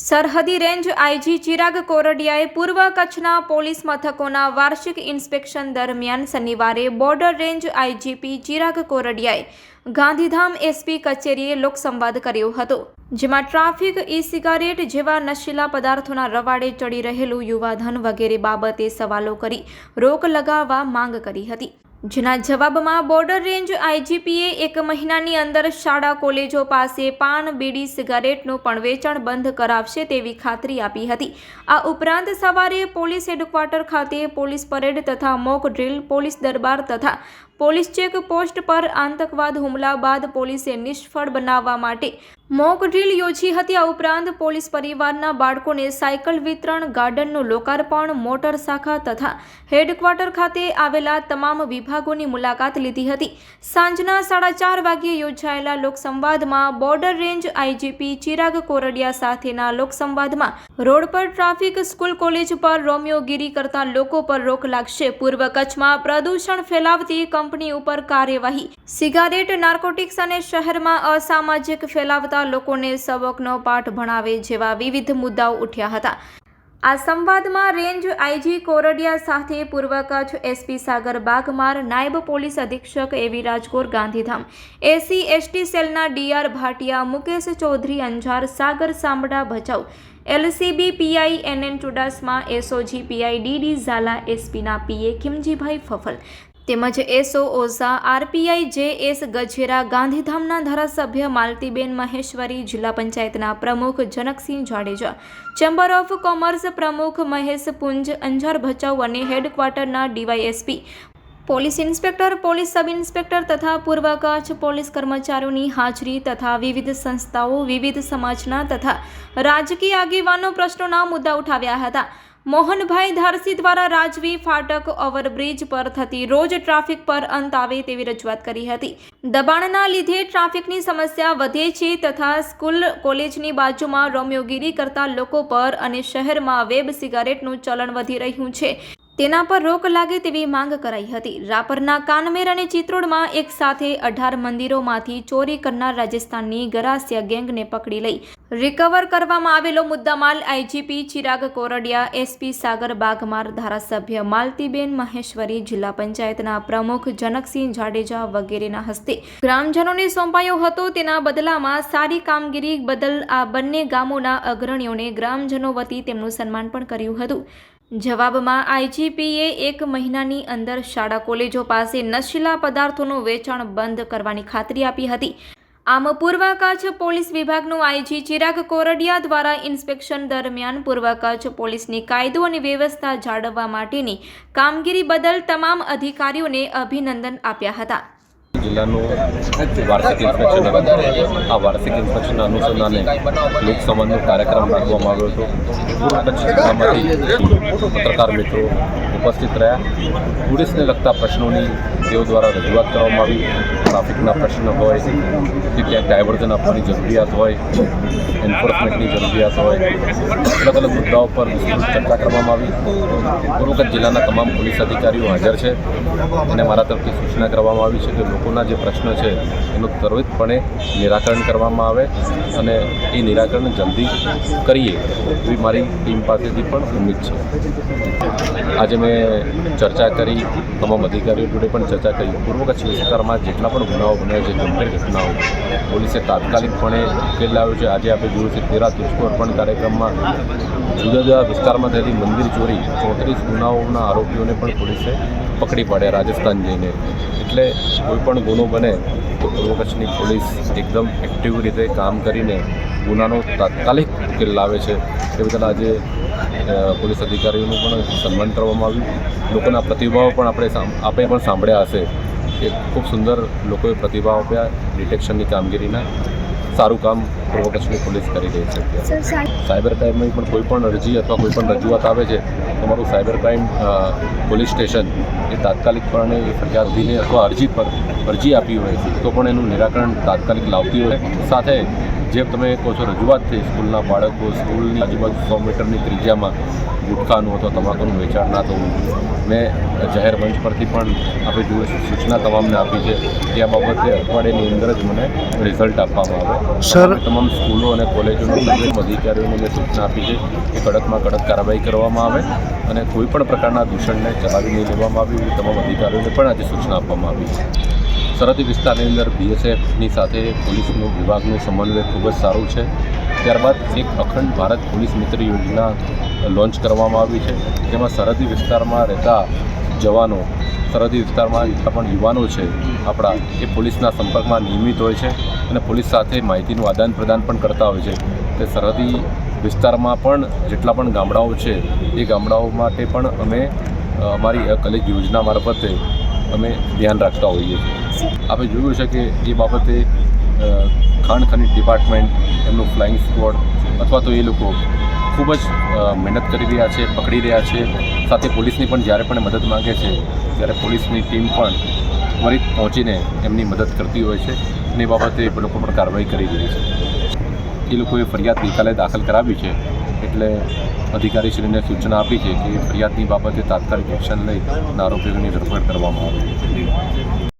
સરહદી range IG Chirag કોરડિયાએ પૂર્વ કચ્છના પોલીસ મથકોના વાર્ષિક ઇન્સ્પેક્શન દરમિયાન શનિવારે બોર્ડર રેન્જ આઈજીપી ચિરાગ કોરડિયાએ ગાંધીધામ એસપી કચેરીએ લોકસંવાદ કર્યો હતો, જેમાં ટ્રાફિક ઈ સિગારેટ જેવા નશીલા પદાર્થોના રવાડે ચડી રહેલું યુવાધન વગેરે બાબતે સવાલો કરી રોક લગાવવા માંગ કરી હતી. જેના જવાબમાં બોર્ડર રેન્જ આઈજીપીએ એક મહિનાની અંદર શાળા કોલેજો પાસે પાન, બીડી, સિગારેટનું પણ વેચાણ બંધ કરાવશે તેવી ખાતરી આપી હતી. આ ઉપરાંત સવારે પોલીસ હેડક્વાર્ટર ખાતે પોલીસ પરેડ તથા મોક ડ્રીલ, પોલીસ દરબાર તથા પોલીસ ચેક પોસ્ટ પર આતંકવાદ હુમલા બાદ પોલીસે નિષ્ફળ બનાવવા માટે મોક ડ્રીલ યોજી હતી આ ઉપરાંત પોલીસ પરિવારના બાળકોને સાયકલ વિતરણ, ગાર્ડનનું લોકાર્પણ, મોટર શાખા તથા હેડક્વાર્ટર ખાતે આવેલા તમામ વિભાગોની મુલાકાત લીધી હતી. સાંજના સાડા ચાર વાગ્યે યોજાયેલા લોકસંવાદમાં border range IGP Chirag Kordia સાથેના લોકસંવાદમાં રોડ પર ટ્રાફિક સ્કૂલ કોલેજ પર રોમિયોગીરી કરતા લોકો પર રોક લાગશે. પૂર્વ કચ્છમાં પ્રદૂષણ ફેલાવતી કંપની ઉપર કાર્યવાહી. સિગારેટ, નાર્કોટિક્સ અને શહેરમાં અસામાજિક ફેલાવતા લોકોને સબકનો પાઠ ભણાવે જેવા વિવિધ મુદ્દાઓ ઉઠ્યા હતા. આ સંવાદમાં રેન્જ આઈજી કોરડિયા સાથે પૂર્વ કચ્છ એસપી સાગર બાગમાર, નાયબ પોલીસ અધિક્ષક AV Rajgor Gandhidham, SC ST સેલના DR Bhatia, Mukesh Chaudhary Anjar, Sagar Sambada Bhachau, LCB PI NN Chudasama SOG PI DD Jhala, એસપીના PA Khimjibhai ફફલ તેમજ SO Ojha, RPI J S Gajera, ગાંધીધામના ધારાસભ્ય માલતીબેન મહેશ્વરી, જિલ્લા પંચાયતના પ્રમુખ Janaksinh Jadeja, chamber of commerce પ્રમુખ મહેશ પુંજ, અંજાર ભચાઉ અને હેડક્વાર્ટરના DYSP, police inspector, police sub inspector તથા પૂર્વ કચ્છ પોલીસ કર્મચારીઓની હાજરી તથા વિવિધ સંસ્થાઓ, વિવિધ સમાજના તથા રાજકીય આગેવાનો પ્રશ્નોના મુદ્દા ઉઠાવ્યા હતા. મોહનભાઈ ધારસી દ્વારા રાજવી ફાટક ઓવરબ્રિજ પર થતી રોજ ટ્રાફિક પર અંત આવે તેવી રજૂઆત કરી હતી. દબાણના લીધે ટ્રાફિકની સમસ્યા વધે છે તથા સ્કૂલ કોલેજની બાજુમાં રોમિયોગીરી કરતા લોકો પર અને શહેરમાં વેબ સિગારેટનું ચલણ વધી રહ્યું છે. તેના પર રોક લાગે તેવી માંગ કરાઈ હતી. રાપરના કાનમેર અને ચિત્રોડમાં એક સાથે અઢાર મંદિરોમાંથી ચોરી કરનાર રાજસ્થાનની ગરાસિયા ગેંગને પકડી લઈ રિકવર કરવામાં આવેલો મુદ્દામાલ આઈજીપી ચિરાગ કોરડિયા, એસપી સાગર બાગમાર, ધારાસભ્ય માલતીબેન મહેશ્વરી, જિલ્લા પંચાયતના પ્રમુખ જનકસિંહ જાડેજા વગેરેના હસ્તે ગ્રામજનોને સોંપાયો હતો. તેના બદલામાં સારી કામગીરી બદલ આ બંને ગામોના અગ્રણીઓને ગ્રામજનો વતી તેમનું સન્માન પણ કર્યું હતું. જવાબમાં આઈજીપીએ એક મહિનાની અંદર શાળા કોલેજો પાસે નશીલા પદાર્થોનું વેચાણ બંધ કરવાની ખાતરી આપી હતી. આમ પૂર્વ કચ્છ પોલીસ વિભાગનું આઈજી ચિરાગ કોરડિયા દ્વારા ઇન્સ્પેક્શન દરમિયાન પૂર્વ કચ્છ પોલીસની કાયદો અને વ્યવસ્થા જાળવવા માટેની કામગીરી બદલ તમામ અધિકારીઓને અભિનંદન આપ્યા હતા. જિલ્લાનું વાર્ષિક ઇન્સ્પેક્શન હતું આ વાર્ષિક ઇન્સ્પેક્શન અનુસંધાને લોકસંવાદનો કાર્યક્રમ રાખવામાં આવ્યો હતો. પૂર્વ કચ્છ જિલ્લામાંથી પત્રકાર મિત્રો ઉપસ્થિત રહ્યા. પોલીસને લગતા પ્રશ્નોની તેઓ દ્વારા રજૂઆત કરવામાં આવી. ટ્રાફિકના પ્રશ્ન હોય, કે ક્યાંક ડાયવર્ઝન આપવાની જરૂરિયાત હોય, એન્ફોર્સમેન્ટની જરૂરિયાત હોય અલગ અલગ મુદ્દાઓ પર વિસ્તૃત ચર્ચા કરવામાં આવી. પૂર્વ કચ્છ જિલ્લાના તમામ પોલીસ અધિકારીઓ હાજર છે અને મારા તરફથી સૂચના કરવામાં આવી છે કે લોકોના જે પ્રશ્ન છે, એનું ત્વરિતપણે નિરાકરણ કરવામાં આવે અને એ નિરાકરણ જલ્દી કરીએ એવી મારી ટીમ પાસેથી પણ ઉમ્મીદ છે. આજે મેં ચર્ચા કરી, તમામ અધિકારીઓ જોડે પણ ચર્ચા કરી. પૂર્વ કચ્છ વિસ્તારમાં જેટલા પણ ગુનાઓ બન્યા છે, ગંભીર ઘટનાઓ, પોલીસે તાત્કાલિકપણે ઉકેલ લાવ્યો છે. આજે આપણે જોયું છે, તેરા તુષ્કો કાર્યક્રમમાં જુદા જુદા વિસ્તારમાં થયેલી મંદિર ચોરી ચોત્રીસ ગુનાઓના આરોપીઓને પણ પોલીસે પકડી પાડ્યા, રાજસ્થાન જઈને. એટલે કોઈ પણ ગુનો બને તો પૂર્વ કચ્છની પોલીસ એકદમ એક્ટિવ રીતે કામ કરીને ગુનાનો તાત્કાલિક ઉકેલ લાવે છે. એ બદલ આજે પોલીસ અધિકારીઓનું પણ સન્માન કરવામાં આવ્યું. લોકોના પ્રતિભાવો પણ આપણે આપણે પણ સાંભળ્યા હશે કે ખૂબ સુંદર લોકોએ પ્રતિભાવ આપ્યા ડિટેક્શનની કામગીરીના. સારું કામ પૂર્વ કચ્છની પોલીસ કરી રહી છે. સાયબર ક્રાઇમની પણ કોઈ પણ અરજી અથવા કોઈ પણ રજૂઆત આવે છે તમારું સાયબર ક્રાઇમ પોલીસ સ્ટેશન એ તાત્કાલિકપણે એ ફરિયાદીને અથવા અરજી પર અરજી આપી હોય તો પણ એનું નિરાકરણ તાત્કાલિક લાવતી હોય સાથે જે તમે કહો છો રજૂઆત થઈ સ્કૂલના બાળકો સ્કૂલની આજુબાજુ સો મીટરની ત્રિજ્યામાં ગુટખાનું અથવા તમાકુનું વેચાણ ના થવું. મેં જાહેર મંચ પરથી પણ આપણી સૂચના તમામને આપી છે કે આ બાબતે અઠવાડિયાની અંદર જ મને રિઝલ્ટ આપવામાં આવે. સર- તમામ સ્કૂલો અને કોલેજોના તમામ અધિકારીઓને મેં સૂચના આપી છે કે કડકમાં કડક કાર્યવાહી કરવામાં આવે અને કોઈ પણ પ્રકારના દૂષણને ચલાવી નહીં લેવામાં આવે. તમામ અધિકારીઓને પણ આજે સૂચના આપવામાં આવી છે. સરહદી વિસ્તારની અંદર બીએસએફની સાથે પોલીસનું વિભાગનું સમન્વય ખૂબ જ સારું છે. ત્યારબાદ એક અખંડ ભારત પોલીસ મિત્ર યોજના લોન્ચ કરવામાં આવી છે. જેમાં સરહદી વિસ્તારમાં રહેતા જવાનો, સરહદી વિસ્તારમાં જેટલા પણ યુવાનો છે, આપણા એ પોલીસના સંપર્કમાં નિયમિત હોય છે અને પોલીસ સાથે માહિતીનું આદાન પ્રદાન પણ કરતા હોય છે. તે સરહદી વિસ્તારમાં પણ જેટલા પણ ગામડાઓ છે, એ ગામડાઓ માટે પણ અમે અમારી કલેજ યોજના મારફતે અમે ધ્યાન રાખતા હોઈએ છીએ. આપણે જોયું છે કે એ બાબતે ખાણ ખનિજ ડિપાર્ટમેન્ટ, એમનું ફ્લાઇંગ સ્ક્વોડ અથવા તો એ લોકો ખૂબ જ મહેનત કરી રહ્યા છે, પકડી રહ્યા છે. સાથે પોલીસની પણ જ્યારે પણ મદદ માંગે છે, ત્યારે પોલીસની ટીમ પણ ત્વરિત પહોંચીને એમની મદદ કરતી હોય છે અને એ બાબતે એ લોકો પણ કાર્યવાહી કરી રહી છે. એ લોકોએ ફરિયાદ ગઈકાલે દાખલ કરાવી છે. એટલે અધિકારીશ્રીને સૂચના આપી છે કે ફરિયાદની બાબતે તાત્કાલિક એક્શન લઈ આરોપીઓની ધરપકડ કરવામાં આવે.